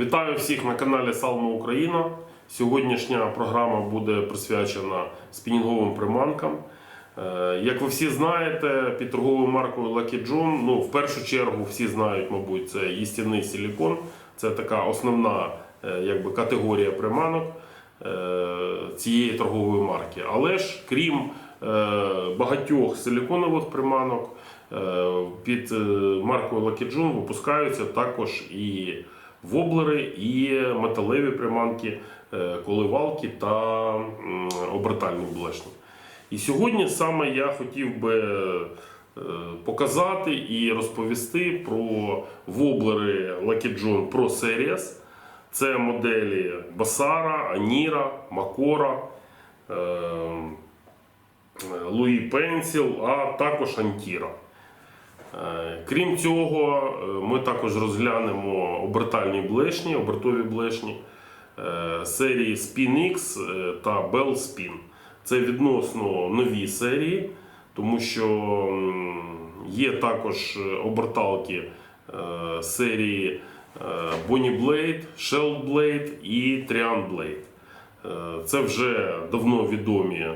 Вітаю всіх на каналі Салма Україна. Сьогоднішня програма буде присвячена спінінговим приманкам. Е, Як ви всі знаєте, під торговою маркою Lucky John, ну, в першу чергу всі знають, мабуть, це їстяний силікон. Це така основна е, якби, категорія приманок е, цієї торгової марки. Але ж крім багатьох силіконових приманок, під маркою Lucky John випускаються також і воблери, і металеві приманки, е, коливалки та обертальні блешні. І сьогодні саме я хотів би е, показати і розповісти про воблери Lucky John Pro Series. Це моделі Басара, Аніра, Макора, е, Луї Пенсіл, а також Антіра. Е, Крім цього, е, ми також розглянемо обертальні блешні, обертові блешні е, серії Spin X е, та Bell Spin. Це відносно нові серії, тому що є також оберталки серії Bonnie Blade, Shell Blade і Trian Blade. Це вже давно відомі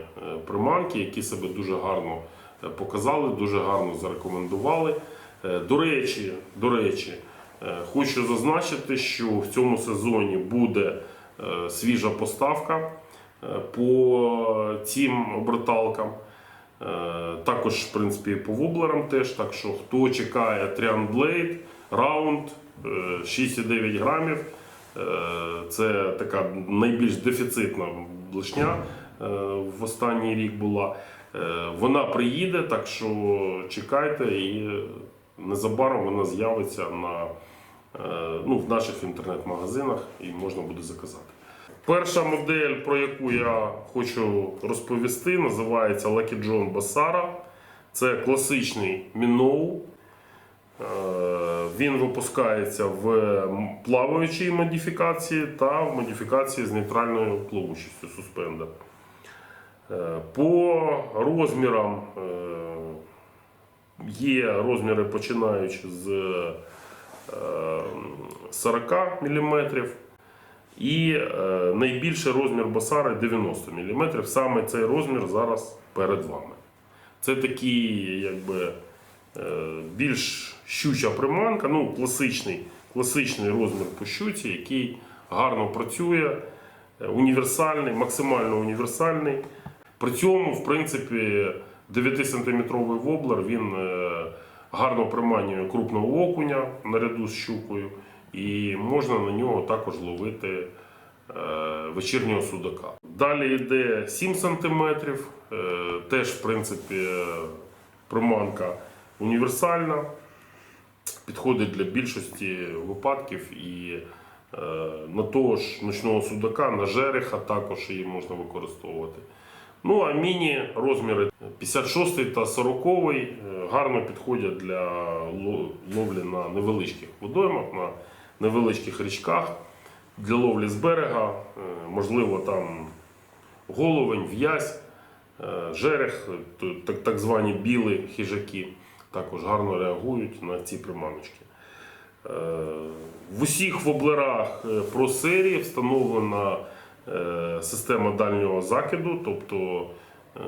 приманки, які себе дуже гарно показали, дуже гарно зарекомендували. Е, До речі, до речі, е, хочу зазначити, що в цьому сезоні буде е, свіжа поставка е, по цим оберталкам. Е, Також, в принципі, по воблерам теж. Так що, хто чекає Blade, раунд е, 6,9 грамів. Е, Це така найбільш дефіцитна блешня е, в останній рік була. Е, Вона приїде, так що чекайте і незабаром вона з'явиться на, е, ну, в наших інтернет-магазинах і можна буде заказати. Перша модель, про яку я хочу розповісти, називається Lucky John Basara. Це класичний Міноу. Е, Він випускається в плаваючій модифікації та в модифікації з нейтральною плавучістю суспендер. Е, По розмірам е, є розміри починаючи з е, 40 мм. І е, найбільший розмір басари 90 мм. Саме цей розмір зараз перед вами. Це такий, якби е, більш щуча приманка, ну, класичний, класичний розмір по щуці, який гарно працює, е, універсальний, максимально універсальний. При цьому, в принципі, 9-сантиметровий воблер він е, гарно приманює крупного окуня наряду з щукою, і можна на нього також ловити е, вечірнього судака. Далі йде 7 см, е, теж, в принципі, приманка універсальна, підходить для більшості випадків і на того ж ночного судака, на жереха також її можна використовувати. Ну а міні розміри 56 та 40 е, гарно підходять для ловлі на невеличких водоймах, на невеличких річках, для ловлі з берега, е, можливо, там головень, в'язь, е, жерех, так, звані білі хижаки, також гарно реагують на ці приманочки. В усіх воблерах е, про серії встановлена система дальнього закиду, тобто е,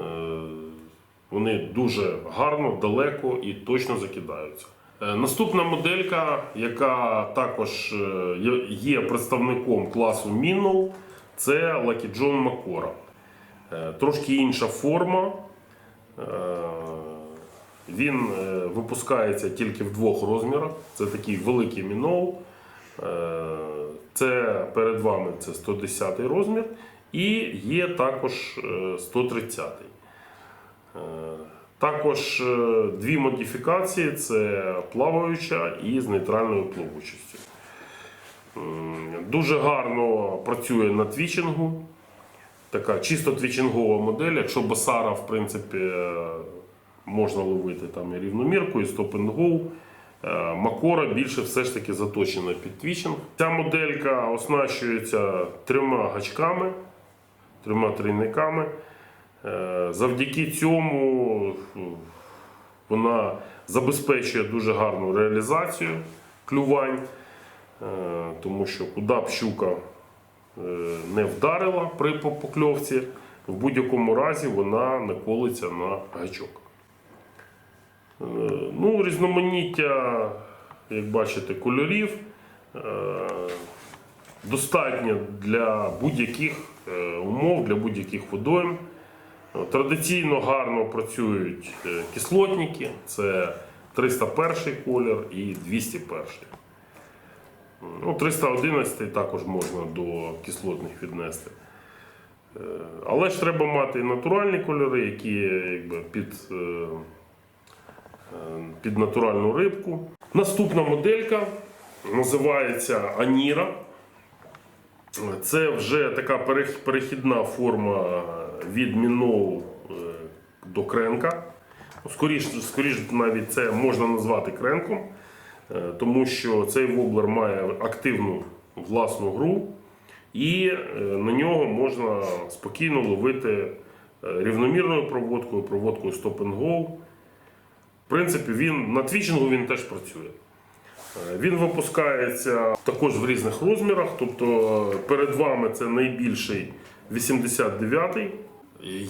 вони дуже гарно, далеко і точно закидаються. Е, Наступна моделька, яка також е, є- представником класу Minnow, це Lucky John. Е, Трошки інша форма. Е, Він е, випускається тільки в двох розмірах. Це такий великий міноу. Е, Це перед вами це 110 розмір. І є також е, 130. Е, Також е, дві модифікації: це плаваюча і з нейтральною плавучістю. Дуже гарно працює на твічингу. Така чисто твічингова модель. Якщо басара, в принципі, е, можна ловити там і рівномірку, і стоп and go. Е, Макора більше все ж таки заточена під твічинг. Ця моделька оснащується трьома гачками, трьома трійниками. Е, Завдяки цьому е, вона забезпечує дуже гарну реалізацію клювань. Е, тому що куди б щука е, не вдарила при покльовці, в будь-якому разі вона наколиться на гачок. Ну, різноманіття, як бачите, кольорів е, достатньо для будь-яких е, умов, для будь-яких водойм. Традиційно гарно працюють е, кислотники, це 301 колір і 201. Ну, 311 також можна до кислотних віднести. Але ж треба мати і натуральні кольори, які якби, під, під натуральну рибку. Наступна моделька називається Аніра. Це вже така перехідна форма від міноу е, до кренка. Ну, Скоріш, навіть це можна назвати кренком, е, тому що цей воблер має активну власну гру, і е, на нього можна спокійно ловити е, рівномірною проводкою, проводкою stop and go. В принципі, він на твічингу він теж працює. Е, Він випускається також в різних розмірах. Тобто е, перед вами це найбільший 89-й.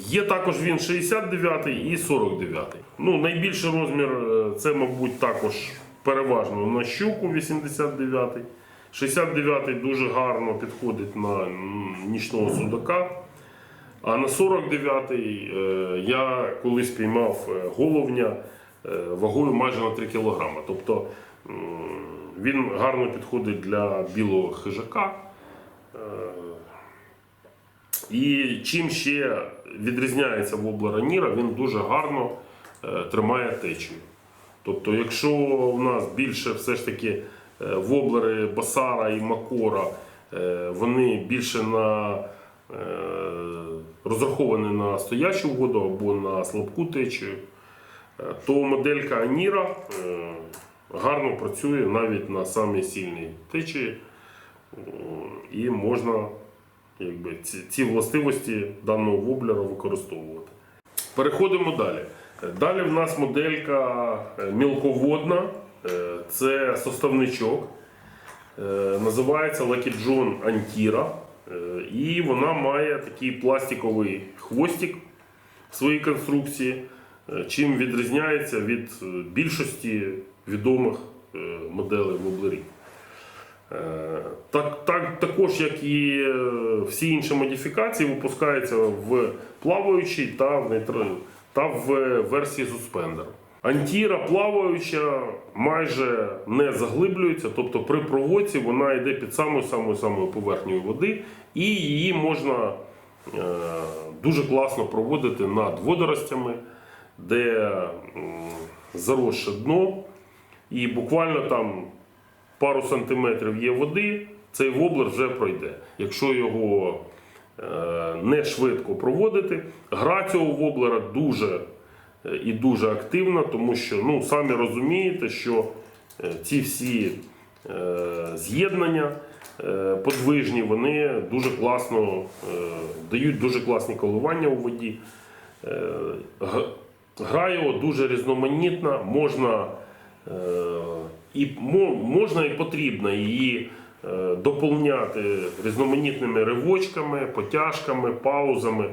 Є також він 69-й і 49-й. Ну, найбільший розмір е, це, мабуть, також переважно на щуку 89-й. 69-й дуже гарно підходить на нічного судака. А на 49-й е, я колись піймав головня вагою майже на 3 кг. Тобто він гарно підходить для білого хижака. Е, І чим ще відрізняється воблер Аніра, він дуже гарно е, тримає течію. Тобто, якщо у нас більше все ж таки е, воблери Басара і Макора, е, вони більше на е, розраховані на стоячу воду або на слабку течію, е, то моделька Аніра е, гарно працює навіть на самій сильній течії, і можна якби, ці, властивості даного воблера використовувати. Переходимо далі. Далі в нас моделька е, мілководна, Е, це составничок. Називається Lucky John Antira. І вона має такий пластиковий хвостик в своїй конструкції, чим відрізняється від е, більшості відомих е, моделей воблерів. Е, Так, так, також, як і е, всі інші модифікації, випускаються в плаваючій та в, нейтр- та в версії суспендер. Антіра плаваюча майже не заглиблюється, тобто при проводці вона йде під самою самою самою поверхнею води, і її можна е, дуже класно проводити над водоростями, де заросше дно, і буквально там пару сантиметрів є води, цей воблер вже пройде. Якщо його е, не швидко проводити, гра цього воблера дуже е, і дуже активна, тому що ну, самі розумієте, що е, ці всі з'єднання подвижні, вони дуже класно дають дуже класні коливання у воді. Гра його дуже різноманітна, можна е, і можна і потрібно її е, доповняти різноманітними ривочками, потяжками, паузами.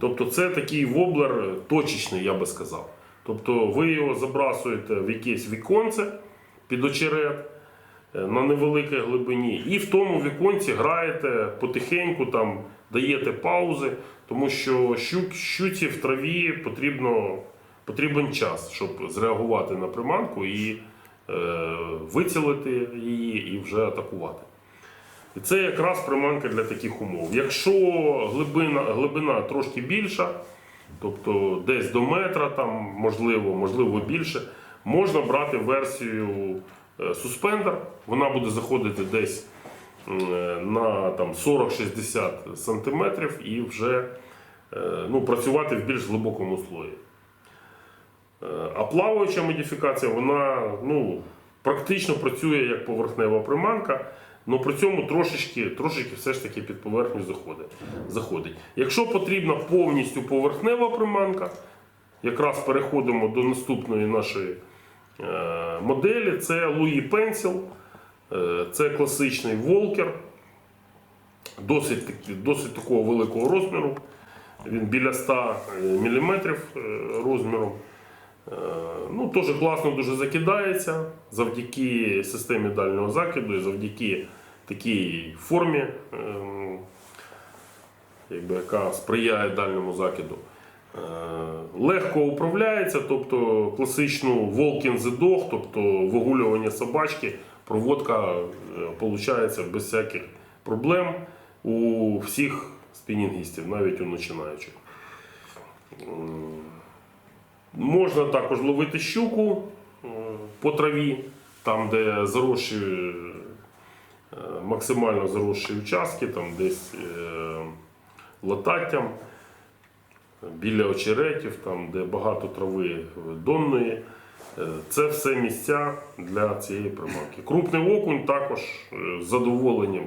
Тобто це такий воблер точечний, я би сказав. Тобто ви його забрасуєте в якесь віконце під очерет е, на невеликій глибині, і в тому віконці граєте потихеньку, там даєте паузи, тому що щук, щуці в траві потрібно, потрібен час, щоб зреагувати на приманку і е, вицілити її і вже атакувати. І це якраз приманка для таких умов. Якщо глибина, глибина трошки більша, тобто десь до метра, там, можливо, можливо більше, можна брати версію е, суспендер. Вона буде заходити десь на там, 40-60 см і вже е, ну, працювати в більш глибокому слої. Е, А плаваюча модифікація, вона ну, практично працює як поверхнева приманка, але при цьому трошечки, трошечки все ж таки під поверхню заходить. заходить. Якщо потрібна повністю поверхнева приманка, якраз переходимо до наступної нашої е, моделі, це Louis Pencil. Е, Це класичний волкер, досить, досить такого великого розміру. Він біля 100 мм розміром. Е, Ну, теж класно дуже закидається завдяки системі дальнього закиду і завдяки такій формі, якби, яка сприяє дальньому закиду. Е, Легко управляється, тобто класичну walk in the dog, тобто вигулювання собачки, проводка виходить без всяких проблем у всіх спінінгістів, навіть у починаючих. Можна також ловити щуку е, по траві, там, де заросші, е, максимально заросші участки, там десь е, лататтям, біля очеретів, там, де багато трави донної. Це все місця для цієї приманки. Крупний окунь також е, з задоволенням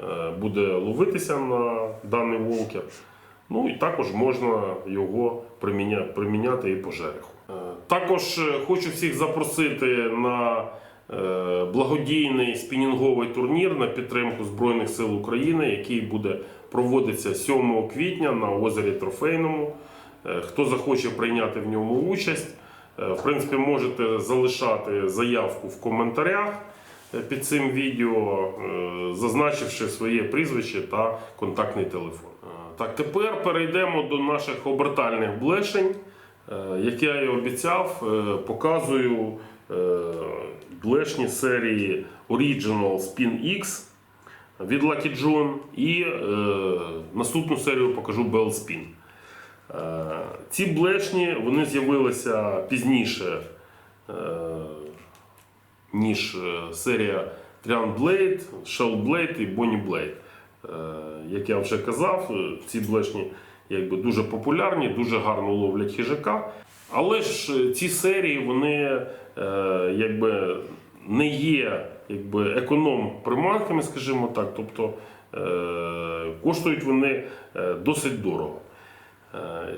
е, буде ловитися на даний волкер. Ну і також можна його приміняти, і по жереху. Е, Також хочу всіх запросити на благодійний спінінговий турнір на підтримку Збройних сил України, який буде проводитися 7 квітня на озері Трофейному. Хто захоче прийняти в ньому участь, в принципі, можете залишати заявку в коментарях е, під цим відео, е, зазначивши своє прізвище та контактний телефон. Е, Так, тепер перейдемо до наших обертальних блешень. Е, Як я і обіцяв, е, показую е, блешні серії Original Spin X від Lucky John і е, наступну серію покажу Bell Spin. Е, Ці блешні вони з'явилися пізніше, е, ніж е, серія Triumph Blade, Shell Blade і Bonnie Blade. Як я вже казав, ці блешні якби, дуже популярні, дуже гарно ловлять хижака. Але ж ці серії вони якби, не є якби, економ приманками, скажімо так. Тобто коштують вони досить дорого. Е,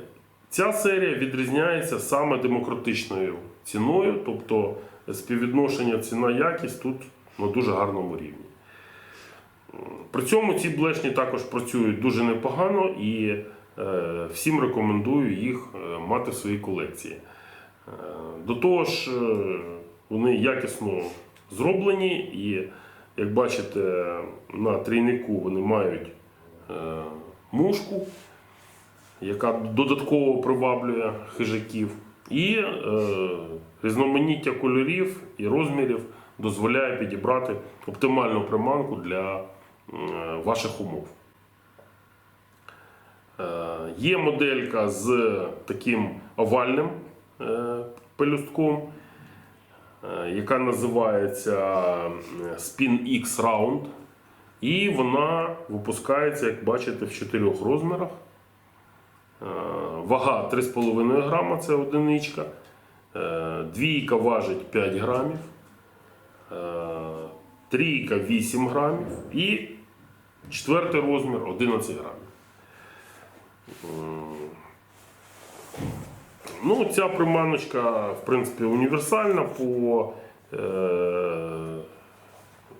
Ця серія відрізняється саме демократичною ціною, тобто співвідношення ціна-якість тут на дуже гарному рівні. При цьому ці блешні також працюють дуже непогано і е, всім рекомендую їх е, мати в своїй колекції. До того ж, вони якісно зроблені і, як бачите, на трійнику вони мають мушку, яка додатково приваблює хижаків. І е, різноманіття кольорів і розмірів дозволяє підібрати оптимальну приманку для е, ваших умов. Е, Є моделька з таким овальним е, пелюстком, е, яка називається Spin X Round. І вона випускається, як бачите, в чотирьох розмірах. Е, Вага 3,5 грама це одиничка. Е, Двійка важить 5 грамів. Е, Трійка 8 грамів. І четвертий розмір 11 грамів. Ну, ця приманочка, в принципі, універсальна по,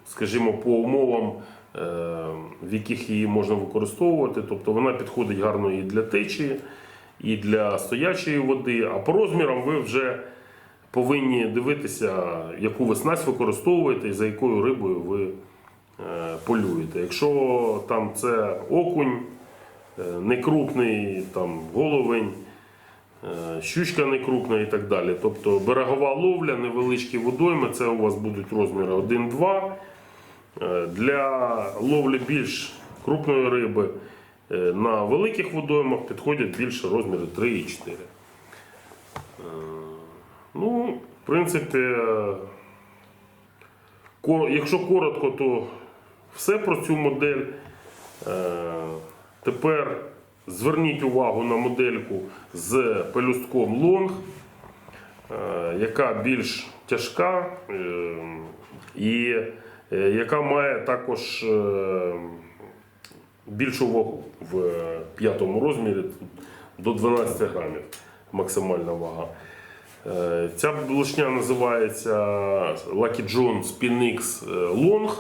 скажімо, по умовам, в яких її можна використовувати. Тобто вона підходить гарно і для течії, і для стоячої води. А по розмірам ви вже повинні дивитися, яку ви використовуєте і за якою рибою ви е, полюєте. Якщо там це окунь, е, некрупний там, головень, е, щучка некрупна і так далі. Тобто берегова ловля, невеличкі водойми, це у вас будуть розміри 1-2. Е, Для ловлі більш крупної риби е, на великих водоймах підходять більше розміри 3 і 4. Е, Ну, в принципі, якщо коротко, то все про цю модель. Тепер зверніть увагу на модельку з пелюстком Long, яка більш тяжка і яка має також е, більшу вагу в п'ятому розмірі до 12 грамів максимальна вага. Е, Ця блошня називається Lucky John Spin X Long.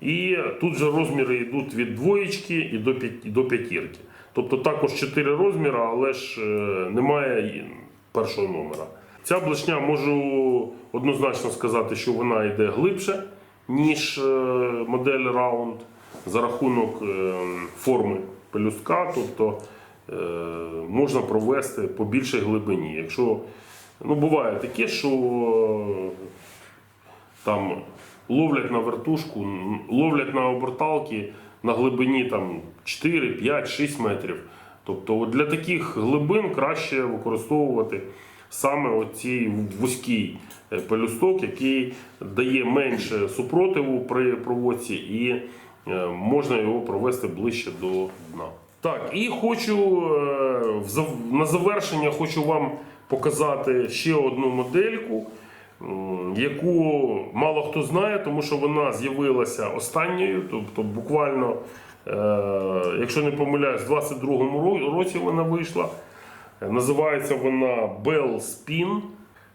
І тут же розміри йдуть від двоєчки і до, до п'ятірки. Тобто також 4 розміри, але ж е, немає першого номера. Ця блешня можу однозначно сказати, що вона йде глибше, ніж е, модель Round за рахунок е, форми пелюстка. Тобто е, можна провести по більшій глибині. Якщо ну, буває таке, що там ловлять на вертушку, ловлять на оберталки на глибині там 4, 5, 6 метрів. Тобто для таких глибин краще використовувати саме оцей вузький е, пелюсток, який дає менше супротиву при проводці і е, можна його провести ближче до дна. Так, і хочу е, на завершення хочу вам показати ще одну модельку яку мало хто знає, тому що вона з'явилася останньою, тобто буквально, якщо не помиляюсь, в 22-му році вона вийшла. Називається вона Bell Spin.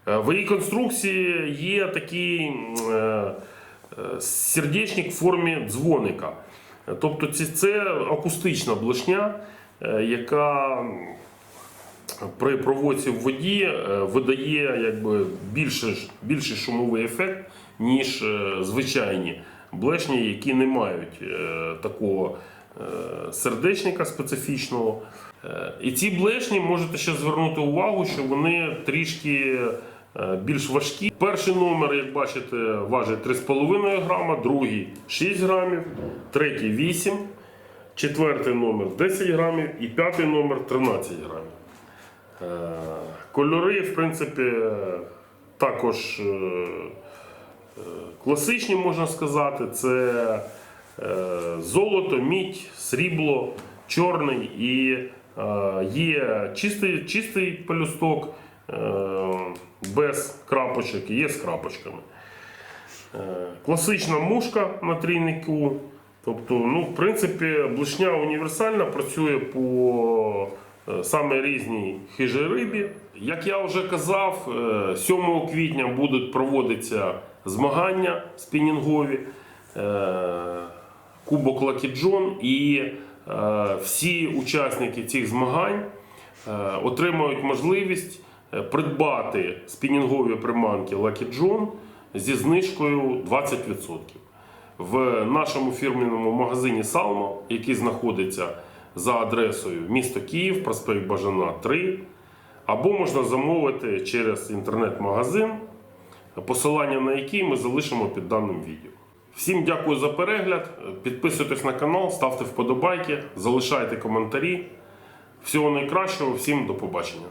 Е, В її конструкції є такий е, е, сердечник в формі дзвоника. Тобто це, акустична блешня, яка при проводці в воді видає якби більше, більший шумовий ефект, ніж звичайні блешні, які не мають такого сердечника специфічного. Е, І ці блешні можете ще звернути увагу, що вони трішки е, більш важкі. Перший номер, як бачите, важить 3,5 грама, другий 6 грамів, третій 8, четвертий номер 10 грамів і п'ятий номер 13 грамів. Е, Кольори, в принципі, е, також е, е, класичні, можна сказати. Це е, золото, мідь, срібло, чорний і е, є чистий, чистий пелюсток е, без крапочок і є з крапочками. Е, Класична мушка на трійнику.Тобто, ну, в принципі, блешня універсальна, працює по е, саме різній хижій рибі. Як я вже казав, е, 7 квітня будуть проводитися змагання спінінгові, е, Кубок Лакі Джон, і е, всі учасники цих змагань е, отримають можливість е, придбати спінінгові приманки John зі знижкою 20%. В нашому фірменному магазині Салмо, який знаходиться за адресою місто Київ, проспект Бажана 3, або можна замовити через інтернет-магазин, посилання на який ми залишимо під даним відео. Всім дякую за перегляд. Підписуйтесь на канал, ставте вподобайки, залишайте коментарі. Всього найкращого, всім до побачення.